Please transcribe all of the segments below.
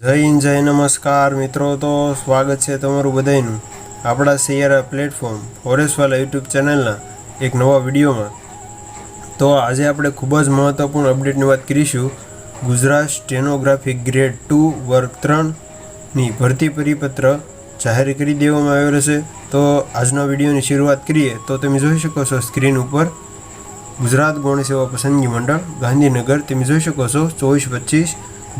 જય હિન્દ, જય નમસ્કાર. મિત્રો, તો સ્વાગત છે તમારું બધાયનું આપણા સૈયારા પ્લેટફોર્મ ફોરેસ્ટવાલા યુટ્યુબ ચેનલના એક નવા વિડીયોમાં. તો આજે આપણે ખૂબ જ મહત્ત્વપૂર્ણ અપડેટની વાત કરીશું. ગુજરાત સ્ટેનોગ્રાફી ગ્રેડ ટુ વર્ગ ત્રણની ભરતી પરિપત્ર જાહેર કરી દેવામાં આવેલો છે તો આજના વિડીયોની શરૂઆત કરીએ તો તમે જોઈ શકો છો સ્ક્રીન ઉપર. ગુજરાત ગૌણ સેવા પસંદગી મંડળ ગાંધીનગર, તમે જોઈ શકો છો ચોવીસ પચીસ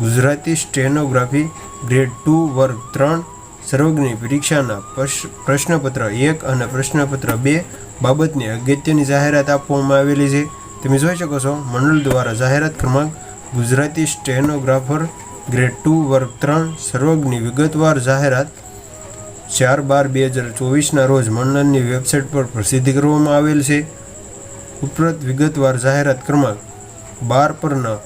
ગુજરાતી સ્ટેનોગ્રાફી ગ્રેડ ટુ વર્ગ ત્રણ સર્વજ્ઞ પરીક્ષાના પ્રશ્નપત્ર એક અને પ્રશ્નપત્ર બે બાબતની અગત્યની જાહેરાત આપવામાં આવેલી છે. તમે જોઈ શકો છો, મંડળ દ્વારા જાહેરાત ક્રમાંક ગુજરાતી સ્ટેનોગ્રાફર ગ્રેડ ટુ વર્ગ ત્રણ સર્વજ્ઞ વિગતવાર જાહેરાત ચાર બાર બે હજાર ચોવીસના રોજ મંડળની વેબસાઇટ પર પ્રસિદ્ધ કરવામાં આવેલ છે. ઉપરત વિગતવાર જાહેરાત ક્રમાંક બાર પરના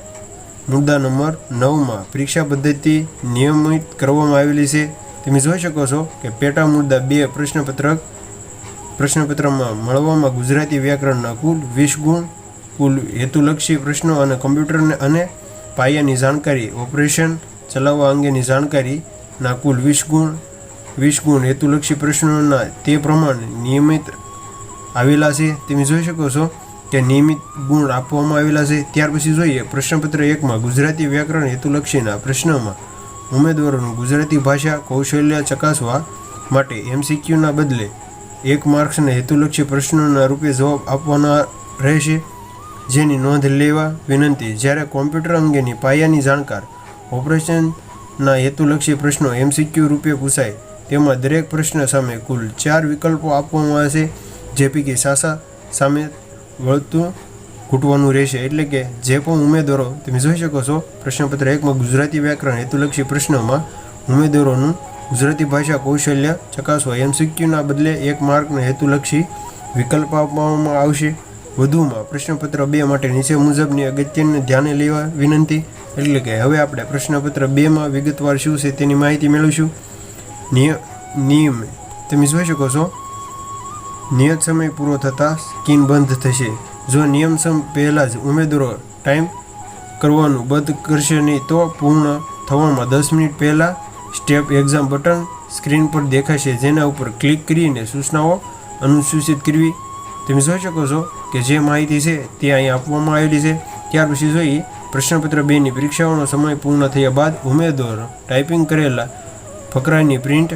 મુદ્દા નંબર નવમાં પરીક્ષા પદ્ધતિ નિયમિત કરવામાં આવેલી છે. તમે જોઈ શકો છો કે પેટા મુદ્દા બે પ્રશ્નપત્રક પ્રશ્નપત્રમાં મળવામાં ગુજરાતી વ્યાકરણના કુલ વીસ ગુણ, કુલ હેતુલક્ષી પ્રશ્નો અને કમ્પ્યુટરને અને પાયાની જાણકારી, ઓપરેશન ચલાવવા અંગેની જાણકારીના કુલ વીસ ગુણ વીસ ગુણ હેતુલક્ષી પ્રશ્નોના તે પ્રમાણે નિયમિત આવેલા છે. તમે જોઈ શકો છો કે નિયમિત ગુણ આપવામાં આવેલા છે. ત્યાર પછી જોઈએ, પ્રશ્નપત્ર એકમાં ગુજરાતી વ્યાકરણ હેતુલક્ષીના પ્રશ્નમાં, ઉમેદવારોનું ગુજરાતી ભાષા કૌશલ્ય ચકાસવા માટે એમસીક્યુના બદલે એક માર્ક્સના હેતુલક્ષી પ્રશ્નોના રૂપે જવાબ આપવાના રહેશે. જેની નોંધ લેવા વિનંતી, જ્યારે કોમ્પ્યુટર અંગેની પાયાની જાણકાર ઓપરેશનના હેતુલક્ષી પ્રશ્નો એમસીક્યુ રૂપે પૂછાય, તેમાં દરેક પ્રશ્ન સામે કુલ ચાર વિકલ્પો આપવામાં આવશે. જે પૈકી સાસા સામે વળતું ઘૂંટવાનું રહેશે. એટલે કે જે પણ ઉમેદવારો તમે જોઈ શકો છો, પ્રશ્નપત્ર એકમાં ગુજરાતી વ્યાકરણ હેતુલક્ષી પ્રશ્નોમાં ઉમેદવારોનું ગુજરાતી ભાષા કૌશલ્ય ચકાસવા એમસીક્યુના બદલે એક માર્કને હેતુલક્ષી વિકલ્પ આપવામાં આવશે. વધુમાં પ્રશ્નપત્ર બે માટે નીચે મુજબની અગત્યને ધ્યાને લેવા વિનંતી. એટલે કે હવે આપણે પ્રશ્નપત્ર બેમાં વિગતવાર શું છે તેની માહિતી મેળવીશું. નિયમ નિયમ. તમે જોઈ શકો છો નિયત સમય પૂરો થતાં સ્કીન બંધ થશે. જો નિયમ સમ પહેલાં જ ઉમેદવારો ટાઈમ કરવાનું બંધ કરશે નહીં, તો પૂર્ણ થવામાં દસ મિનિટ પહેલાં સ્ટેપ એક્ઝામ બટન સ્ક્રીન પર દેખાશે. જેના ઉપર ક્લિક કરીને સૂચનાઓ અનુસૂચિત કરવી. તમે જોઈ શકો છો કે જે માહિતી છે તે અહીં આપવામાં આવેલી છે. ત્યાર પછી જોઈએ પ્રશ્નપત્ર બેની પરીક્ષાઓનો સમય પૂર્ણ થયા બાદ ઉમેદવારો ટાઈપિંગ કરેલા ફકરાની પ્રિન્ટ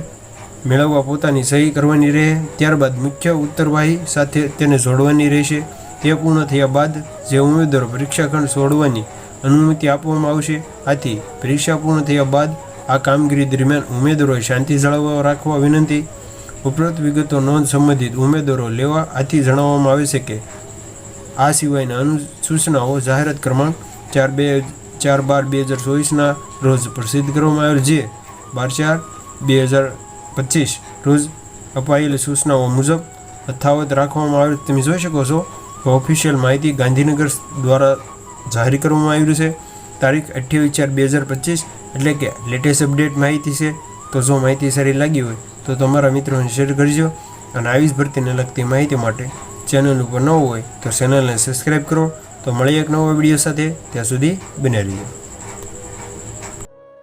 મેળવવા પોતાની સહી કરવાની રહે, ત્યારબાદ મુખ્ય ઉત્તરવાહી સાથે તેને જોડવાની રહેશે. તે પૂર્ણ થયા બાદ જે ઉમેદવારો પરીક્ષાખંડ છોડવાની અનુમતિ આપવામાં આવશે, આથી પરીક્ષા પૂર્ણ થયા બાદ આ કામગીરી દરમિયાન ઉમેદવારોએ શાંતિ જાળવવા રાખવા વિનંતી. ઉપરોક્ત વિગતો નોંધ સંબંધિત ઉમેદવારો લેવા આથી જણાવવામાં આવે છે કે, આ સિવાયના અનુસૂચનાઓ જાહેરાત ક્રમાંક ચાર બે, ચાર બાર બે હજાર ચોવીસના રોજ પ્રસિદ્ધ કરવામાં આવેલ જે બાર ચાર બે હજાર પચીસ. રોજ અપાયેલી સૂચનાઓ મુજબ યથાવત રાખવામાં આવેલ તમે જોઈ શકો છો કે ઓફિશિયલ માહિતી ગાંધીનગર દ્વારા જાહેર કરવામાં આવ્યું છે. તારીખ અઠ્યાવીસ ચાર બે હજાર પચીસ એટલે કે લેટેસ્ટ અપડેટ માહિતી છે. તો જો માહિતી સારી લાગી હોય તો તમારા મિત્રોને શેર કરજો અને આવી જ ભરતીને લગતી માહિતી માટે ચેનલ ઉપર ન હોય તો ચેનલને સબસ્ક્રાઈબ કરો. તો મળીએ એક નવો વીડિયો સાથે. ત્યાં સુધી બને રહીએ